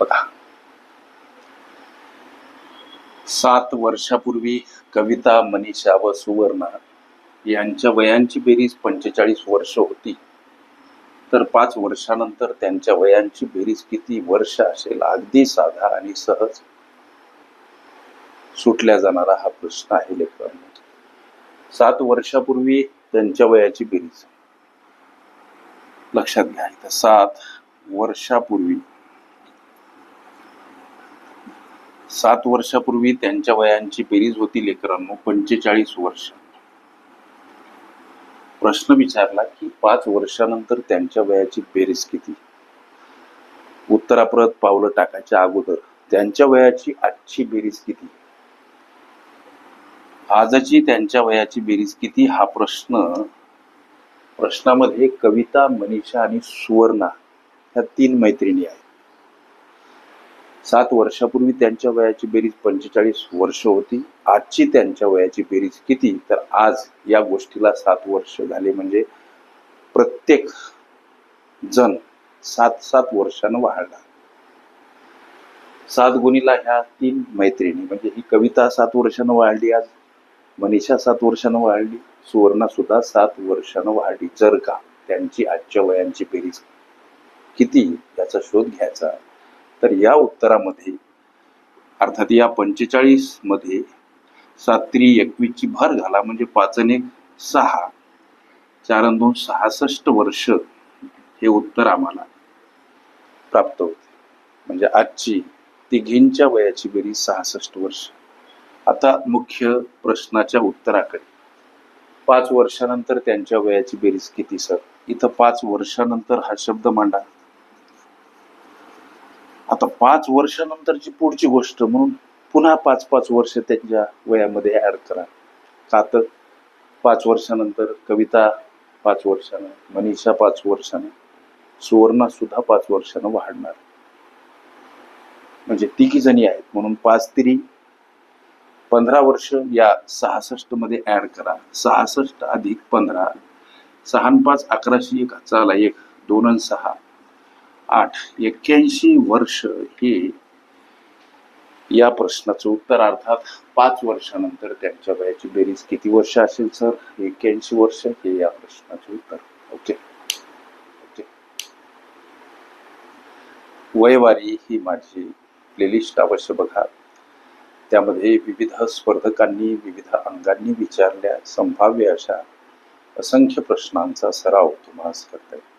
बघा. सात वर्षापूर्वी कविता मनीषा व सुवर्णा यांच्या वयांची बेरीज पंचेचाळीस वर्ष होती. तर पाच वर्षानंतर त्यांच्या वयांची बेरीज किती वर्ष असेल अगदी साधा आणि सहज? सुटल्या जाणारा हा प्रश्न आहे लेखकांना सात वर्षापूर्वी त्यांच्या वयाची बेरीज. लक्षात घ्या इथं सात वर्षापूर्वी सात वर्षापूर्वी त्यांच्या वयांची बेरीज होती लेकरांनो पंचेचाळीस वर्ष. प्रश्न विचारला की पाच वर्षानंतर त्यांच्या वयाची बेरीज किती? उत्तराप्रत पावलं टाकायच्या अगोदर त्यांच्या वयाची आजची बेरीज किती? आजची त्यांच्या वयाची बेरीज किती? हा प्रश्न प्रश्नामध्ये कविता मनीषा आणि सुवर्णा ह्या तीन मैत्रिणी आहेत. सात वर्षापूर्वी त्यांच्या वयाची बेरीज पंचेचाळीस वर्ष होती. आजची त्यांच्या वयाची बेरीज किती? तर आज या गोष्टीला सात वर्ष झाले. म्हणजे प्रत्येक जण सात सात वर्षानं वाढला. सात गुणीला ह्या तीन मैत्रिणी. म्हणजे ही कविता सात वर्षानं वाढली आज. मनीषा सात वर्षानं वाढली. सुवर्णा सुद्धा सात वर्षानं वाढली. जर का त्यांची आजच्या वयांची बेरीज किती याचा शोध घ्यायचा. तर या उत्तरामध्ये अर्थात या पंचेचाळीसमध्ये सात्री एकवीसची भर घाला म्हणजे पाचन एक सहा चार आणि दोन सहासष्ट वर्ष हे उत्तर आम्हाला प्राप्त होते. म्हणजे आजची तिघींच्या वयाची बेरीज सहासष्ट वर्ष. आता मुख्य प्रश्नाच्या उत्तराकडे. पाच वर्षानंतर त्यांच्या वयाची बेरीज किती सर? इथं पाच वर्षानंतर हा शब्द मांडा. आता पाच वर्षानंतरची पुढची गोष्ट म्हणून पुन्हा पाच पाच वर्ष त्यांच्या वयामध्ये ऍड करा. का तर पाच वर्षानंतर कविता पाच वर्षानं मनीषा पाच वर्षानं सुवर्णा सुद्धा पाच वर्षानं वाढणार. म्हणजे तिघी जणी आहेत म्हणून पाच तरी पंधरा वर्ष या सहासष्टमध्ये ऍड करा. सहासष्ट अधिक पंधरा सहा पाच अकराशे एक चाला एक दोन आणि सहा. आठ. एक्क्याऐंशी वर्ष हे या प्रश्नाचं उत्तर अर्थात पाच वर्षानंतर त्यांच्या वयाची बेरीज किती वर्ष असेल सर? एक्क्याऐंशी वर्ष हे या प्रश्नाचे उत्तर. ओके. ओके. वयवारी ही माझी प्लेलिस्ट अवश्य बघा. त्यामध्ये विविध स्पर्धकांनी विविध अंगांनी विचारल्या संभाव्य अशा असंख्य प्रश्नांचा सराव तुम्हाला करता येईल.